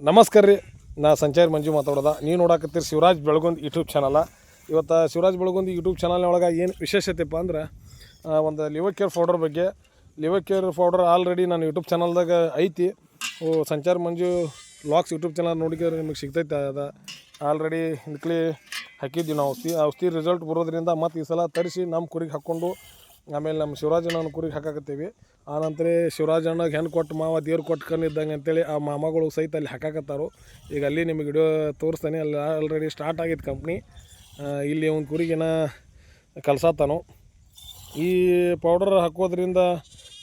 ನಮಸ್ಕಾರ ರೀ. ನಾ ಸಂಚಾರಿ ಮಂಜು ಮಾತಾಡೋದ. ನೀವು ನೋಡಾಕತ್ತೀರಿ ಶಿವರಾಜ್ ಬೆಳಗೊಂದು ಯೂಟ್ಯೂಬ್ ಚಾನಲ ಇವತ್ತು ಶಿವರಾಜ್ ಬೆಳಗೊಂದು ಯೂಟ್ಯೂಬ್ ಚಾನಲ್ನೊಳಗೆ ಏನು ವಿಶೇಷತೆಪ್ಪ ಅಂದ್ರೆ ಒಂದು ಲಿವರ್ ಕೇರ್ ಪೌಡರ್ ಬಗ್ಗೆ. ಲಿವರ್ ಕೇರ್ ಪೌಡರ್ ಆಲ್ರೆಡಿ ನಾನು ಯೂಟ್ಯೂಬ್ ಚಾನಲ್ದಾಗ ಐತಿ. ಸಂಚಾರ ಮಂಜು ಲಾಕ್ಸ್ ಯೂಟ್ಯೂಬ್ ಚಾನಲ್ ನೋಡಿದ್ರೆ ನಿಮಗೆ ಸಿಗ್ತೈತೆ ಅದ. ಆಲ್ರೆಡಿ ಹಿಂದ್ಕಲಿ ಹಾಕಿದ್ವಿ ನಾವು ಔಷಧಿ. ಔಷಧಿ ರಿಸಲ್ಟ್ ಬರೋದ್ರಿಂದ ಮತ್ತು ಈ ಸಲ ತರಿಸಿ ನಮ್ಮ ಕುರಿಗೆ ಹಾಕ್ಕೊಂಡು ಆಮೇಲೆ ನಮ್ಮ ಶಿವರಾಜನ ಕುರಿಗೆ ಹಾಕಾಕತ್ತೀವಿ. ಆನಂತರ ಶಿವರಾಜಣ್ಣಗೆ ಹೆಣ್ಣು ಕೊಟ್ಟು ಮಾವ, ದೇವ್ರು ಕೊಟ್ಟು ಕಣ್ಣಿದ್ದಂಗೆ ಅಂತೇಳಿ ಆ ಮಾಮಗಳು ಸಹಿತ ಅಲ್ಲಿ ಹಾಕಾಕತ್ತಾರು. ಈಗ ಅಲ್ಲಿ ನಿಮಗೆ ವಿಡಿಯೋ ತೋರಿಸ್ತಾನೆ. ಅಲ್ಲಿ ಆಲ್ರೆಡಿ ಸ್ಟಾರ್ಟ್ ಆಗಿತ್ತು ಕಂಪ್ನಿ ಇಲ್ಲಿ ಒಂದು ಕುರಿಗಿನ ಕಲ್ಸಾತಾನು. ಈ ಪೌಡರ್ ಹಾಕೋದ್ರಿಂದ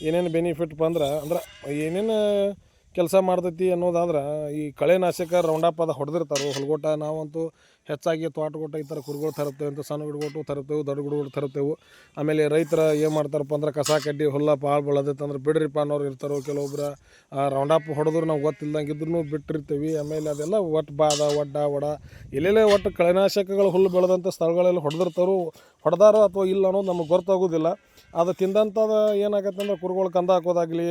ಏನೇನು ಬೆನಿಫಿಟ್ ಬಂದ್ರೆ, ಅಂದ್ರೆ ಏನೇನು ಕೆಲಸ ಮಾಡ್ತೈತಿ ಅನ್ನೋದಾದ್ರೆ ಈ ಕಳೆನಾಶಕ ರೌಂಡಪ್ ಅದ ಹೊಡೆದಿರ್ತಾರೆ. ಹೊಲಗೋಟ ನಾವಂತೂ ಹೆಚ್ಚಾಗಿ ತೋಟಗೋಟ ಈ ಥರ ಕುರುಗಳು ತರುತ್ತೇವೆ, ಅಂತ ಸಣ್ಣ ಗಿಡಗೋಟು ತರುತ್ತೇವೆ, ದೊಡ್ಡ ಗಿಡಗಳು ತರುತ್ತೇವೆ. ಆಮೇಲೆ ರೈತರ ಏನು ಮಾಡ್ತಾರಪ್ಪ ಅಂದ್ರೆ ಕಸ ಕಡ್ಡಿ, ಹುಲ್ಲ ಪಾಳು ಬೆಳೆದೈತಂದ್ರೆ ಬಿಡ್ರಿಪ್ಪ ಅನ್ನೋರು ಇರ್ತಾರೋ ಕೆಲವೊಬ್ರು. ರೌಂಡಪ್ ಹೊಡೆದ್ರು ನಾವು ಗೊತ್ತಿಲ್ಲದಂಗಿದ್ರು ಬಿಟ್ಟಿರ್ತೀವಿ. ಆಮೇಲೆ ಅದೆಲ್ಲ ಒಟ್ಟು ಬಾದ, ಒಡ್ಡ, ಒಡ. ಎಲ್ಲೆಲ್ಲೇ ಒಟ್ಟು ಕಳೆನಾಶಕಗಳು ಹುಲ್ಲು ಬೆಳೆದಂಥ ಸ್ಥಳಗಳೆಲ್ಲ ಹೊಡೆದಿರ್ತಾರೋ, ಹೊಡೆದಾರೋ ಅಥವಾ ಇಲ್ಲ ಅನ್ನೋದು ನಮಗೆ ಗೊತ್ತಾಗೋದಿಲ್ಲ. ಅದು ತಿಂದಂಥದ್ದು ಏನಾಗತ್ತೆ ಅಂದ್ರೆ ಕುರುಗಳು ಕಂದ ಹಾಕೋದಾಗಲಿ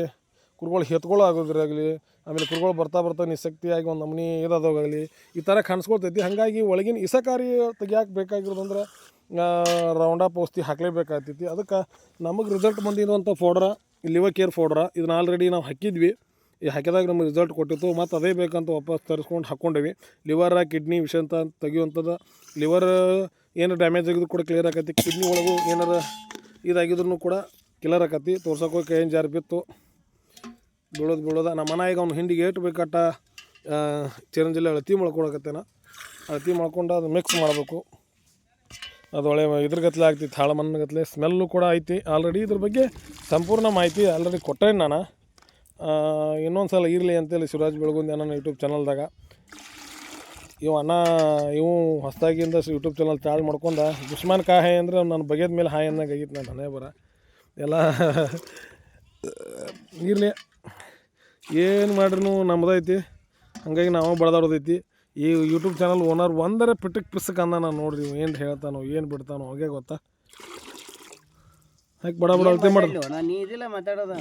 ಕುರುಗಳು ಎತ್ಕೊಳ್ಳೋ ಆಗೋದ್ರಾಗಲಿ, ಆಮೇಲೆ ಕುರುಗಳು ಬರ್ತಾ ಬರ್ತಾ ನಿಶಕ್ತಿಯಾಗಿ ಒಂದು ನಮೂನಿ ಇರೋದಾಗಲಿ ಈ ಥರ ಕಾಣಿಸ್ಕೊಳ್ತೈತಿ. ಹಾಗಾಗಿ ಒಳಗಿನ ಇಸಕಾರಿ ತೆಗಿಯಾಕೆ ಬೇಕಾಗಿರೋದಂದ್ರೆ ರೌಂಡಪ್ ಔಷಧಿ ಹಾಕಲೇಬೇಕಾಗ್ತೈತಿ. ಅದಕ್ಕೆ ನಮಗೆ ರಿಸಲ್ಟ್ ಬಂದಿರುವಂಥ ಫೋಡ್ರ ಲಿವರ್ ಕೇರ್ ಫೋಡ್ರ ಇದನ್ನ ಆಲ್ರೆಡಿ ನಾವು ಹಾಕಿದ್ವಿ. ಈ ಹಾಕಿದಾಗ ನಮಗೆ ರಿಸಲ್ಟ್ ಕೊಟ್ಟಿತ್ತು. ಮತ್ತು ಅದೇ ಬೇಕಂತ ವಾಪಸ್ ತರಿಸ್ಕೊಂಡು ಹಾಕ್ಕೊಂಡೇವಿ ಲಿವರ ಕಿಡ್ನಿ ವಿಷ ಅಂತ ತೆಗಿಯುವಂಥದ್ದು ಲಿವರ್ ಏನು ಡ್ಯಾಮೇಜ್ ಆಗಿದ್ದು ಕೂಡ ಕ್ಲಿಯರ್ ಆಕತಿ. ಕಿಡ್ನಿ ಒಳಗೂ ಏನಾರ ಇದಾಗಿದ್ರು ಕೂಡ ಕ್ಲಿಯರ್ ಆಕತಿ. ತೋರ್ಸೋಕೆ ಜಾರ್ಬಿತ್ತು ಜಾರಿ ಬಿತ್ತು. ಬೀಳೋದು ಬೀಳೋದ. ನಮ್ಮ ಮನ ಈಗ ಅವ್ನು ಹಿಂಡಿಗೆ ಏಟು ಬೇಕಟ್ಟ ಚಿರಂಜಿಲ್ಲ ಅಳತಿ ಮಾಡ್ಕೊಳಕತ್ತೇನ ಅಳತಿ ಮಾಡ್ಕೊಂಡು ಅದು ಮಿಕ್ಸ್ ಮಾಡಬೇಕು. ಅದು ಒಳ್ಳೆ ಇದ್ರ ಗತ್ಲೆ ಆಗ್ತಿತ್ತು ಮನ ಗತ್ಲೆ ಸ್ಮೆಲ್ಲು ಕೂಡ ಐತಿ. ಆಲ್ರೆಡಿ ಇದ್ರ ಬಗ್ಗೆ ಸಂಪೂರ್ಣ ಮಾಹಿತಿ ಆಲ್ರೆಡಿ ಕೊಟ್ಟೇನೆ ನಾನು. ಇನ್ನೊಂದು ಸಲ ಇರಲಿ ಅಂತೇಳಿ ಶಿವರಾಜ್ ಬೆಳಗುಂದಿ ನನ್ನ ಯೂಟ್ಯೂಬ್ ಚಾನಲ್ದಾಗ ಇವು ಅಣ್ಣ, ಇವು ಹೊಸದಾಗಿಂದ ಯೂಟ್ಯೂಬ್ ಚಾನಲ್ ಚಾರ್ಜ್ ಮಾಡ್ಕೊಂಡ ದುಷ್ಮಾನ್ ಕಾ ಹಾಯ್ ಅಂದ್ರೆ ನನ್ನ ಬಗೆದ ಮೇಲೆ ಹಾಯ್ ಅನ್ನಂಗೆ ಆಗಿತ್ತು ನಾನು ಹಣೆ ಬರ ಎಲ್ಲ, ಇರಲಿ. ಏನು ಮಾಡ್ರೂ ನಮ್ಮದೈತಿ ಹಂಗಾಗಿ ನಾವು ಬಳದಾಡೋದೈತಿ ಈ ಯೂಟ್ಯೂಬ್ ಚಾನಲ್ ಓನರ್ ಒಂದರ ಪಿಟಕ್ ಪಿಸಕ್ ಅಂದ ನಾನು ನೋಡ್ರಿ ಏನು ಹೇಳ್ತಾನೋ ಏನು ಬಿಡ್ತಾನೋ ಹಾಗೆ ಗೊತ್ತಾ? ಹಾಕಿ ಬಡ ಬಡ ಅಳತೆ ಮಾಡಿ ಮಾತಾಡೋದ.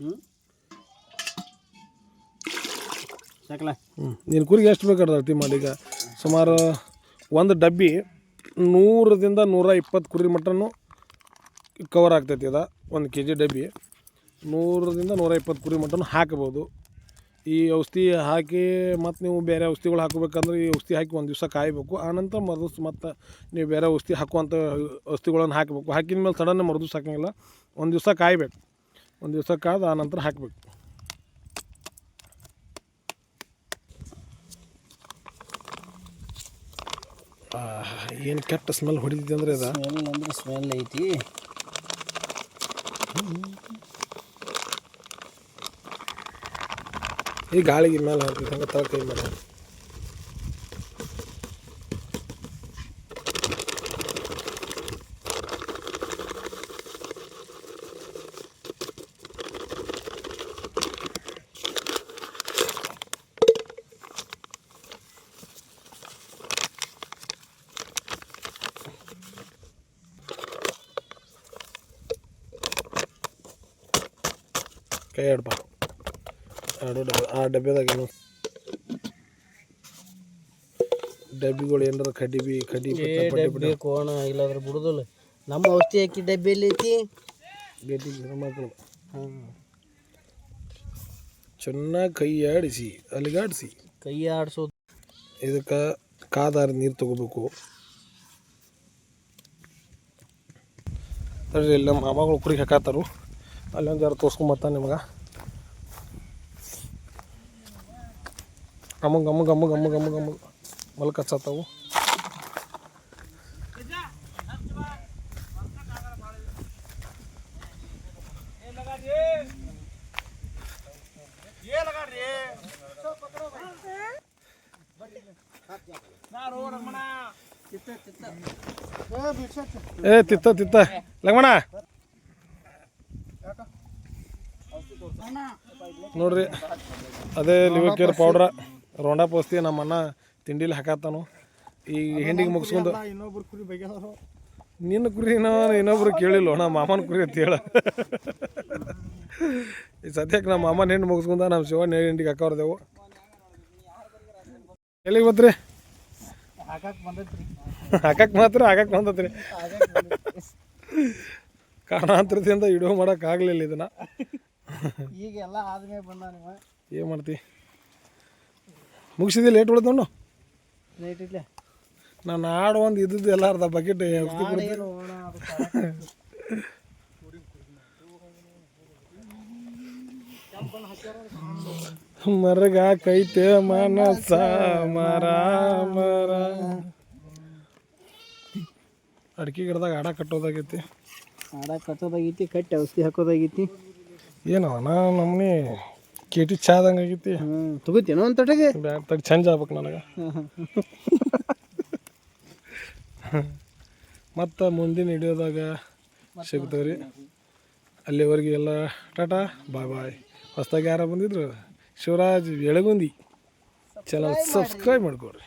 ಹ್ಞೂ ನೀನು ಕುರಿಗೆ ಎಷ್ಟು ಬೇಕಾದ್ರೆ ಅಳತೆ ಮಾಡಿ ಈಗ. ಸುಮಾರು ಒಂದು ಡಬ್ಬಿ ನೂರರಿಂದ ನೂರ ಇಪ್ಪತ್ತು ಕುರಿ ಮಟನ್ನು ಕವರ್ ಆಗ್ತೈತಿ ಅದ ಒಂದು ಕೆ ಜಿ ಡಬ್ಬಿ. ನೂರರಿಂದ ನೂರ ಇಪ್ಪತ್ತು ಕುರಿ ಮಟ್ಟನ ಹಾಕ್ಬೋದು. ಈ ಔಷಧಿ ಹಾಕಿ ಮತ್ತು ನೀವು ಬೇರೆ ಔಷಧಿಗಳು ಹಾಕಬೇಕಂದ್ರೆ ಈ ಔಷಧಿ ಹಾಕಿ ಒಂದು ದಿವಸ ಕಾಯಬೇಕು. ಆನಂತರ ಮರುದಿವ್ಸ ಮತ್ತು ನೀವು ಬೇರೆ ಔಷಧಿ ಹಾಕುವಂಥ ಔಷಧಿಗಳನ್ನು ಹಾಕಬೇಕು. ಹಾಕಿದ ಮೇಲೆ ಸಡನ್ ಮರುದಿವ್ಸ ಹಾಕಂಗಿಲ್ಲ. ಒಂದು ದಿವಸ ಕಾಯಬೇಕು. ಒಂದು ದಿವಸ ಕಾದು ಆನಂತರ ಹಾಕಬೇಕು. ಏನು ಕೆಟ್ಟ ಸ್ಮೆಲ್ ಹೊಡಿತಿದೆ ಅಂದರೆ ಸ್ಮೆಲ್ ಅಂದ್ರೆ ಸ್ಮೆಲ್ ಐತಿ. ಈ ಗಾಳಿಗೆ ಮೇಲೆ ಹಾಕ್ತೈತೆ ಹಂಗೆ ತಳ ಕೈ ಮಾಡಿ ಕೈ ಆಡ್ಬಾ ಎರಡು ಡಬ್ಬ ಆ ಡಬ್ಬೆದಾಗ ಏನು ಡಬ್ಬಿಗಳು ಏನಾರ ಕಡ್ಡಿ ಬಿ ಕಡ್ಡಿ ಡಬ್ಬಿ ಕೋಣ ಇಲ್ಲಾದ್ರೆ ಬಿಡುದಿಲ್ಲ ನಮ್ಮ ಔಷಧಿ ಹಾಕಿ ಡಬ್ಬಿ ಎಲ್ಲಿ ಐತಿ. ಗಟ್ಟಿ ಮಕ್ಕಳು ಹಾಂ. ಚೆನ್ನಾಗಿ ಕೈ ಆಡಿಸಿ ಅಲ್ಲಿಗಾಡಿಸಿ ಕೈ ಆಡ್ಸೋದು. ಇದಕ್ಕೆ ಕಾದಾರ ನೀರು ತಗೋಬೇಕು. ತಡ್ರಿ ಇಲ್ಲಿ ನಮ್ಮ ಮಾಮಗಳು ಕುರಿಗೆ ಹಾಕತ್ತಾರು ಅಲ್ಲೊಂದು ಯಾರು ತೋರ್ಸ್ಕೊಂಬತ್ತ ನಿಮ್ಗೆ. ಗಮ್ಮ ಗಮ ಗಮ ಗಮ ಗಮ ಗಮ ಮಲ್ಕ ಹಚ್ಚತ್ತಾವು ಏ, ತಿತ್ತ ತಿತ್ತ. ಲಂಗಮಣ ನೋಡ್ರಿ, ಅದೇ ಲಿವರ್ ಕೇರ್ ಪೌಡ್ರ ರೌಂಡ ಪೋಸ್ತಿ ನಮ್ಮ ಅಣ್ಣ ತಿಂಡಿಲಿ ಹಾಕತ್ತಾನು. ಈ ಹೆಂಡಿಗೆ ಮುಗಿಸ್ಕೊಂಡು ಇನ್ನೊಬ್ರು ಕುರಿ ಬಗ್ಗೆ ನಿನ್ನ ಕುರಿ ಇನ್ನೊಬ್ರು ಕೇಳಿಲ್ಲ ನಮ್ಮ ಮಾಮನ ಕುರಿ ಅಂತ ಹೇಳ. ಈ ಸದ್ಯಕ್ಕೆ ನಮ್ಮ ಮಾಮನ ಹೆಣ್ಣು ಮುಗಿಸ್ಕೊಂಡ ನಮ್ಮ ಶಿವಣ್ಣ ಹಿಂಡಿಗೆ ಹಾಕೋರ್ದೆವು ಎಲ್ಲಿಗೆ ಬತ್ರಿ ಹಾಕಕ್ಕೆ ಮಾತ್ರ ಹಾಕಕ್ಕೆ ಬಂದತ್ರಿ. ಕಾರಣಾಂತರದಿಂದ ವಿಡಿಯೋ ಮಾಡೋಕ್ಕಾಗಲಿಲ್ಲ ಆಗಲಿಲ್ಲ ಇದನ್ನು. ಈಗ ಎಲ್ಲ ಆದ್ಮೇಲೆ ಬಂದ ನೀವು. ಏನು ಮಾಡ್ತಿ? ಮುಗಿಸಿದೆ ಲೇಟ್ ಲೇಟ್ ಇಲ್ಲ. ನಾನು ಆಡು ಒಂದು ಇದ್ದದ್ದು ಎಲ್ಲ ಅರ್ಧ ಬಕೆಟ್ ಮರಗ ಕೈತೆ ಮನಸ ಮರ ಮರ. ಅಡಿಕೆ ಗಿಡದಾಗ ಆಡ ಕಟ್ಟೋದಾಗೈತಿ. ಆಡ ಕಟ್ಟೋದಾಗೈತಿ ಕಟ್ಟಿ ಔಷಧಿ ಹಾಕೋದಾಗೈತಿ. ಏನೋ ನಾ ನಮ್ಮನೆ ಕೇಟಿ ಚಾದಂಗ ಆಗೈತಿ. ತಗೋತೇನೋ ತಗೋತೀನೋ ಒಂದು ತೊಟಗೆ ಬ್ಯಾಗ್ ತಗ ಚೇಂಜ್ ಆಗ್ಬೇಕು ನನಗೆ. ಮತ್ತು ಮುಂದಿನ ಹಿಡಿಯೋದಾಗ ಸಿಗ್ತೇವೆ ರೀ ಅಲ್ಲಿವರೆಗೆ ಎಲ್ಲ ಟಾಟಾ ಬಾಯ್ ಬಾಯ್. ಹೊಸ್ದಾಗಿ ಯಾರು ಬಂದಿದ್ರು. ಶಿವರಾಜ್ ಎಳಗುಂದಿ. ಚಲೋ ಸಬ್ಸ್ಕ್ರೈಬ್ ಮಾಡ್ಕೊಡ್ರಿ